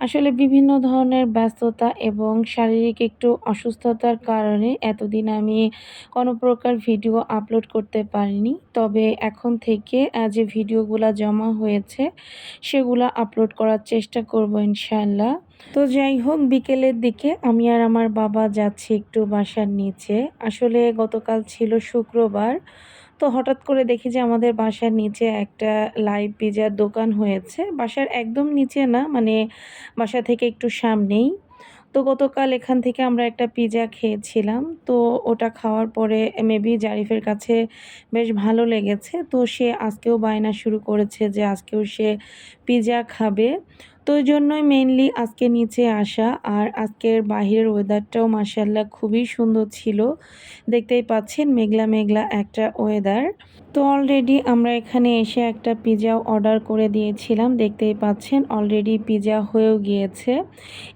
আসলে বিভিন্ন ধরনের ব্যস্ততা এবং শারীরিক একটু অসুস্থতার কারণে এতদিন আমি কোনো প্রকার ভিডিও আপলোড করতে পারিনি। তবে এখন থেকে যে ভিডিওগুলো জমা হয়েছে, সেগুলো আপলোড করার চেষ্টা করব ইনশাআল্লাহ। তো যাই হোক, বিকেলের দিকে আমি আর আমার বাবা যাচ্ছি একটু বাসার নিচে। আসলে গতকাল ছিল শুক্রবার। তো হঠাৎ করে দেখি যে আমাদের বাসার নিচে একটা লাইভ পিজার দোকান হয়েছে। বাসার একদম নিচে না মানে বাসা থেকে একটু সামনেই। তো গতকাল এখান থেকে আমরা একটা পিজা খেয়েছিলাম। তো ওটা খাওয়ার পরে মেবি জারিফের কাছে বেশ ভালো লেগেছে। তো সে আজকেও বায়না শুরু করেছে যে আজকেও সে পিজা খাবে। তো ওই জন্যই মেনলি আজকে নিচে আসা আর আজকের বাহিরের ওয়েদারটাও মার্শাল্লাহ খুবই সুন্দর ছিল। দেখতেই পাচ্ছেন মেঘলা মেঘলা একটা ওয়েদার তো অলরেডি আমরা এখানে এসে একটা পিজা অর্ডার করে দিয়েছিলাম। দেখতেই পাচ্ছেন অলরেডি পিজা হয়েও গিয়েছে।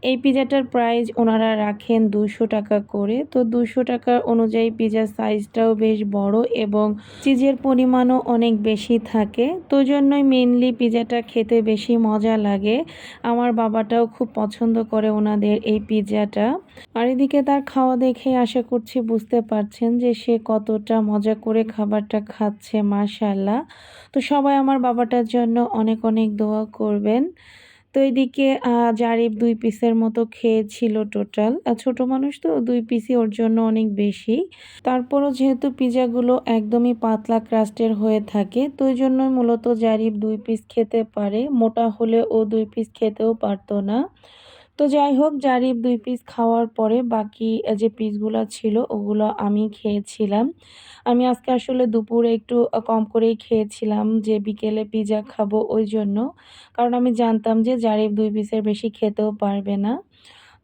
এই পিজাটার প্রাইস ওনারা রাখেন দুশো টাকা করে। তো দুশো টাকা অনুযায়ী পিজার সাইজটাও বেশ বড় এবং চিজের পরিমাণও অনেক বেশি থাকে। তো জন্যই মেনলি পিজাটা খেতে বেশি মজা লাগে। আমার বাবাটাও খুব পছন্দ করে ওনাদের এই পিৎজাটা আর এদিকে তার খাওয়া দেখে আশা করছি বুঝতে পারছেন যে সে কতটা মজা করে খাবারটা খাচ্ছে। মাশাল্লাহ তো সবাই আমার বাবাটার জন্য অনেক অনেক দোয়া করবেন। তো এদিকে জারিফ দুই পিসের মতো খেয়েছিল টোটাল। ছোট মানুষ তো দুই পিসই ওর জন্য অনেক বেশি। তারপরও যেহেতু পিজাগুলো একদমই পাতলা ক্রাস্টের হয়ে থাকে, তো ওই জন্য মূলত জারিফ দুই পিস খেতে পারে। মোটা হলে ও দুই পিস খেতেও পারতো না। তো যাই হোক জারিফ দুই পিস খাওয়ার পরে বাকি যে পিসগুলো ছিল, ওগুলো আমি খেয়েছিলাম। আমি আজকে আসলে দুপুরে একটু কম করেই খেয়েছিলাম যে বিকেলে পিজা খাব ওই জন্য। কারণ আমি জানতাম যে জারিফ দুই পিসের বেশি খেতেও পারবে না।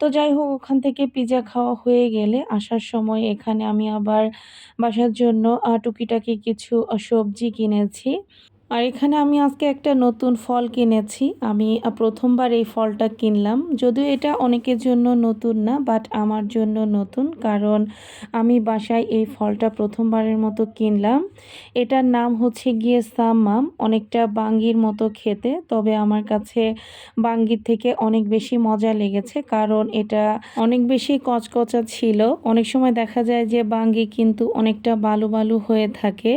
তো যাই হোক, ওখান থেকে পিজা খাওয়া হয়ে গেলে আসার সময় এখানে আমি আবার বাসার জন্য টুকিটাকি কিছু সবজি কিনেছি। আর এখানে আমি আজকে একটা নতুন ফল কিনেছি। আমি প্রথমবার এই ফলটা কিনলাম। যদিও এটা অনেকের জন্য নতুন না বাট আমার জন্য নতুন, কারণ আমি বাসায় এই ফলটা প্রথমবারের মতো কিনলাম। এটার নাম হচ্ছে গিয়ে সাম্মাম, অনেকটা বাঙ্গির মতো খেতে, তবে আমার কাছে বাঙ্গির থেকে অনেক বেশি মজা লেগেছে, কারণ এটা অনেক বেশি কচকচা ছিল। অনেক সময় দেখা যায় যে বাঙ্গি কিন্তু অনেকটা বালু বালু হয়ে থাকে।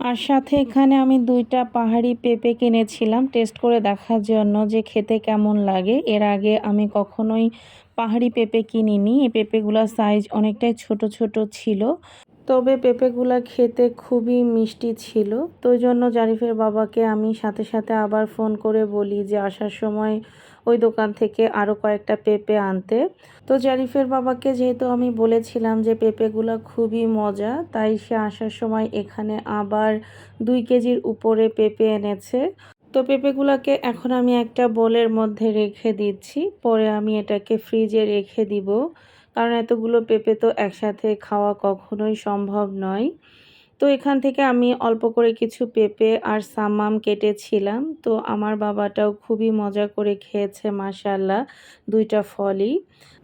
আর সাথে এখানে আমি দুইটা পাহাড়ি পেঁপে কিনেছিলাম। টেস্ট করে দেখার জন্য যে খেতে কেমন লাগে। এর আগে আমি কখনোই পাহাড়ি পেঁপে কিনিনি। এই পেঁপেগুলোর সাইজ অনেকটাই ছোট ছোট ছিল। তবে পেঁপেগুলা খেতে খুবই মিষ্টি ছিল। তো জন্য জারিফের বাবাকে আমি সাথে সাথে আবার ফোন করে বলি যে আসার সময় ওই দোকান থেকে আরও কয়েকটা পেঁপে আনতে। তো জারিফের বাবাকে যেহেতু আমি বলেছিলাম যে পেঁপেগুলো খুবই মজা, তাই সে আসার সময় এখানে আবার দুই কেজির উপরে পেঁপে এনেছে। তো পেঁপেগুলোকে এখন আমি একটা বোলের মধ্যে রেখে দিচ্ছি, পরে আমি এটাকে ফ্রিজে রেখে দিব। কারণ এতগুলো পেঁপে তো একসাথে খাওয়া কখনোই সম্ভব নয়। তো এখান থেকে আমি অল্প করে কিছু পেঁপে আর সামাম কেটেছিলাম। তো আমার বাবাটাও খুবই মজা করে খেয়েছে মাশাল্লাহ দুইটা ফলই।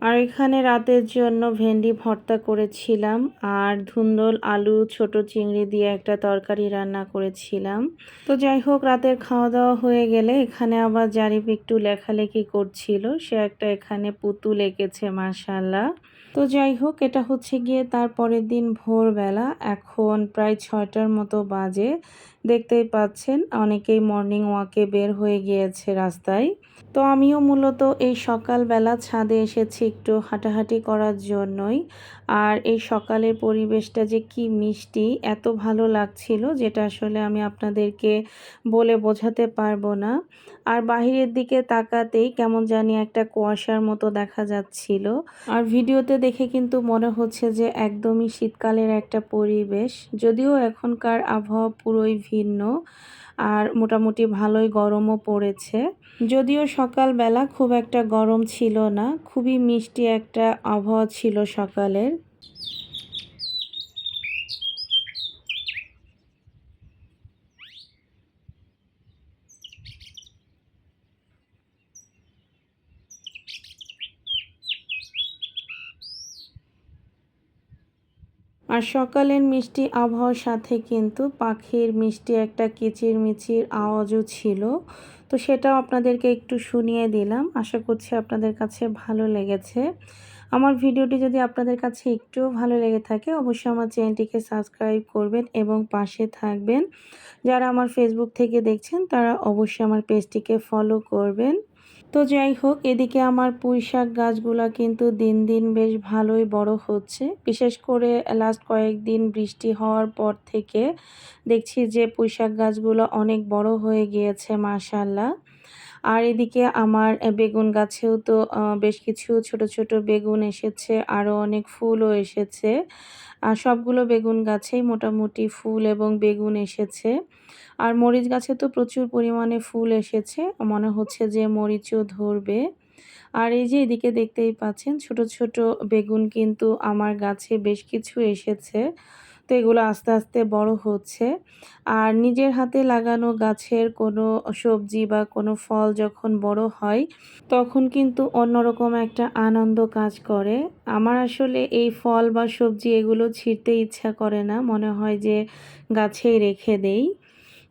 আর এখানে রাতের জন্য ভেন্ডি ভর্তা করেছিলাম আর ধুন্দল, আলু, ছোট চিংড়ি দিয়ে একটা তরকারি রান্না করেছিলাম। তো যাই হোক, রাতের খাওয়া দাওয়া হয়ে গেলে এখানে আবার জারিফ একটু লেখালেখি করছিল। সে একটা এখানে পুতুল এঁকেছে মাশাল্লাহ তো যাই হোক, এটা হচ্ছে গিয়ে তার পরের দিন ভোরবেলা। এখন প্রায় ছয়টার মতো বাজে। দেখতেই পাচ্ছেন, অনেকেই মর্নিং ওয়াকে বের হয়ে গিয়েছে রাস্তায়। তো আমিও মূলত এই সকালবেলা ছাদে এসেছি একটু হাঁটাহাঁটি করার জন্যই। আর এই সকালের পরিবেশটা যে কি মিষ্টি, এত ভালো লাগছিল যেটা আসলে আমি আপনাদেরকে বলে বোঝাতে পারব না। আর বাহিরের দিকে তাকাতেই কেমন জানি একটা কুয়াশার মতো দেখা যাচ্ছিল। আর ভিডিওতে দেখে কিন্তু মনে হচ্ছে যে একদমই শীতকালের একটা পরিবেশ, যদিও এখনকার আবহাওয়া পুরোই ভিন্ন আর মোটামুটি ভালোই গরমও পড়েছে। যদিও সকালবেলা খুব একটা গরম ছিল না, খুবই মিষ্টি একটা আবহাওয়া ছিল সকালের। আর সকালের মিষ্টি আবহাওয়ার সাথে কিন্তু পাখির মিষ্টি একটা কিচিরমিচির আওয়াজও ছিল। তো সেটাও আপনাদেরকে একটু শুনিয়ে দিলাম। আশা করছি আপনাদের কাছে ভালো লেগেছে। আমার ভিডিওটি যদি আপনাদের কাছে একটুও ভালো লেগে থাকে, অবশ্যই আমার চ্যানেলটিকে সাবস্ক্রাইব করবেন এবং পাশে থাকবেন। যারা আমার ফেসবুক থেকে দেখছেন, তারা অবশ্যই আমার পেজটিকে ফলো করবেন। তো যাই হোক, এদিকে আমার পুঁইশাক গাছগুলো কিন্তু দিন দিন বেশ ভালোই বড় হচ্ছে। বিশেষ করে লাস্ট কয়েকদিন বৃষ্টি হওয়ার পর থেকে দেখছি যে পুঁইশাক গাছগুলো অনেক বড় হয়ে গিয়েছে মাশাল্লাহ আর এদিকে আমার বেগুন গাছেও তো বেশ কিছু ছোট ছোট বেগুন এসেছে আরও অনেক ফুলও এসেছে। আর সবগুলো বেগুন গাছেই মোটামুটি ফুল এবং বেগুন এসেছে। আর মরিচ গাছে তো প্রচুর পরিমাণে ফুল এসেছে, মনে হচ্ছে যে মরিচও ধরবে। আর এই যে এদিকে দেখতেই পাচ্ছেন, ছোট ছোট বেগুন কিন্তু আমার গাছে বেশ কিছু এসেছে। তো এগুলো আস্তে আস্তে বড় হচ্ছে। আর নিজের হাতে লাগানো গাছের কোনো সবজি বা কোনো ফল যখন বড় হয়, তখন কিন্তু অন্যরকম একটা আনন্দ কাজ করে। আমার আসলে এই ফল বা সবজি এগুলো ছিঁড়তে ইচ্ছা করে না। মনে হয় যে গাছেই রেখে দেই।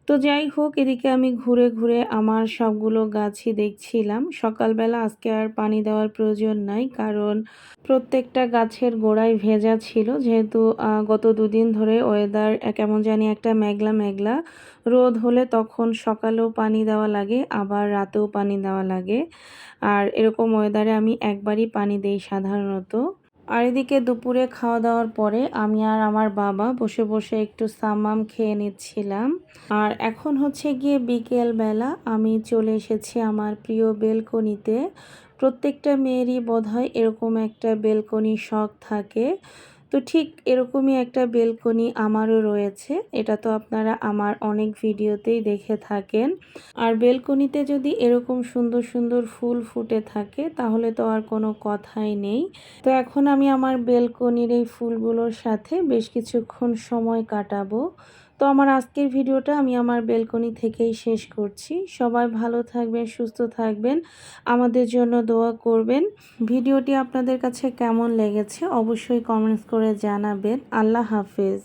তো যাই হোক, এদিকে আমি ঘুরে ঘুরে আমার সবগুলো গাছই দেখছিলাম। সকালবেলা আজকে আর পানি দেওয়ার প্রয়োজন নাই, কারণ প্রত্যেকটা গাছের গোড়ায় ভেজা ছিল। যেহেতু গত দুদিন ধরে ওয়েদার কেমন জানি একটা মেঘলা মেঘলা রোদ হলে তখন সকালেও পানি দেওয়া লাগে, আবার রাতেও পানি দেওয়া লাগে। আর এরকম ওয়েদারে আমি একবারই পানি দেই সাধারণত। আর এদিকে দুপুরে খাওয়া দাওয়ার পরে আমি আর আমার বাবা বসে বসে একটু সামাম খেয়ে নিচ্ছিলাম। আর এখন হচ্ছে গিয়ে বিকেলবেলা আমি চলে এসেছি আমার প্রিয় বেলকনিতে। প্রত্যেকটা মেয়েরই বোধহয় এরকম একটা বেলকনি শখ থাকে। তো ঠিক এরকমই একটা বেলকনি আমারও রয়েছে। এটা তো আপনারা আমার অনেক ভিডিওতেই দেখে থাকেন। আর বেলকনিতে যদি এরকম সুন্দর সুন্দর ফুল ফুটে থাকে, তাহলে তো আর কোনো কথাই নেই। তো এখন আমি আমার বেলকনির এই ফুলগুলোর সাথে বেশ কিছুক্ষণ সময় কাটাবো। তো আমার আজকের ভিডিওটা আমি আমার বেলকনি থেকেই শেষ করছি। সবাই ভালো থাকবেন, সুস্থ থাকবেন, আমাদের জন্য দোয়া করবেন। ভিডিওটি আপনাদের কাছে কেমন লেগেছে অবশ্যই কমেন্টস করে জানাবেন। আল্লাহ হাফেজ।